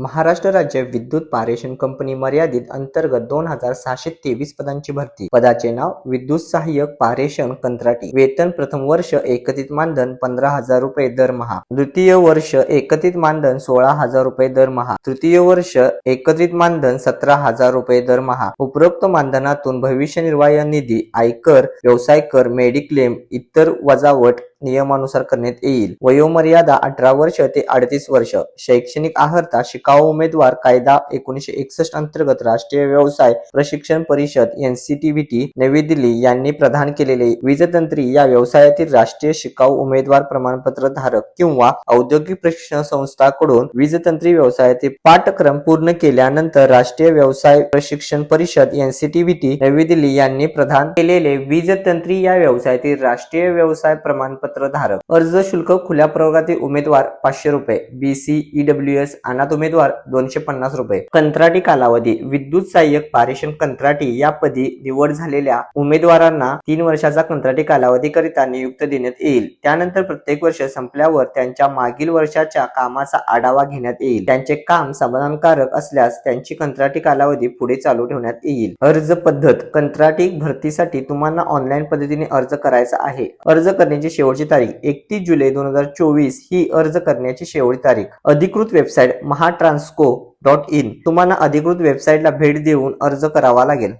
महाराष्ट्र राज्य विद्युत पारेषण कंपनी मर्यादित अंतर्गत दोन हजार सहाशे तेवीस पदांची भरती. पदाचे नाव विद्युत सहाय्यक पारेषण कंत्राटी. वेतन प्रथम वर्ष एकत्रित मानधन पंधरा हजार रुपये दरमहा द्वितीय वर्ष एकत्रित मानधन सोळा हजार रुपये दरमहा तृतीय वर्ष एकत्रित मानधन सतरा हजार रुपये दरमहा उपरोक्त मानधनातून भविष्य निर्वाह निधी आयकर व्यवसाय कर मेडिक्लेम इतर वजावट नियमानुसार करण्यात येईल. वयोमर्यादा अठरा वर्ष ते अडतीस वर्ष. शैक्षणिक आहारता शिकाऊ उमेदवार कायदा एकोणीशे एकसष्ट अंतर्गत राष्ट्रीय व्यवसाय प्रशिक्षण परिषद एनसीटीव्हीटी नवी दिल्ली यांनी प्रदान केलेले वीजतंत्री या व्यवसायातील राष्ट्रीय शिकाऊ उमेदवार प्रमाणपत्र धारक किंवा औद्योगिक प्रशिक्षण संस्थाकडून वीजतंत्री व्यवसायातील पाठक्रम पूर्ण केल्यानंतर राष्ट्रीय व्यवसाय प्रशिक्षण परिषद एनसीटीव्हीटी नवी दिल्ली यांनी प्रदान केलेले वीजतंत्री या व्यवसायातील राष्ट्रीय व्यवसाय प्रमाणपत्र धारक अर्ज शुल्क खुल्या प्रवर्गातील उमेदवार पाचशे रुपये बीसी ईडब्ल्यू एस अनाथ उमेदवार दोनशे पन्नास रुपये. कंत्राटी कालावधी विद्युत सहाय्यक पारेषण कंत्राटी या पदी निवड झालेल्या उमेदवारांना तीन वर्षाचा कंत्राटी कालावधी करिता नियुक्त देण्यात येईल. त्यानंतर प्रत्येक वर्ष संपल्यावर त्यांच्या मागील वर्षाच्या कामाचा आढावा घेण्यात येईल. त्यांचे काम समाधानकारक असल्यास त्यांची कंत्राटी कालावधी पुढे चालू ठेवण्यात येईल. अर्ज पद्धत कंत्राटी भरतीसाठी तुम्हाला ऑनलाईन पद्धतीने अर्ज करायचा आहे. अर्ज करण्याची शेवटची तारीख एकतीस जुलै दोन हजार चोवीस ही अर्ज करण्याची शेवटची तारीख. अधिकृत वेबसाईट महाट्रान्सको डॉट इन. तुम्हाला अधिकृत वेबसाईटला भेट देऊन अर्ज करावा लागेल.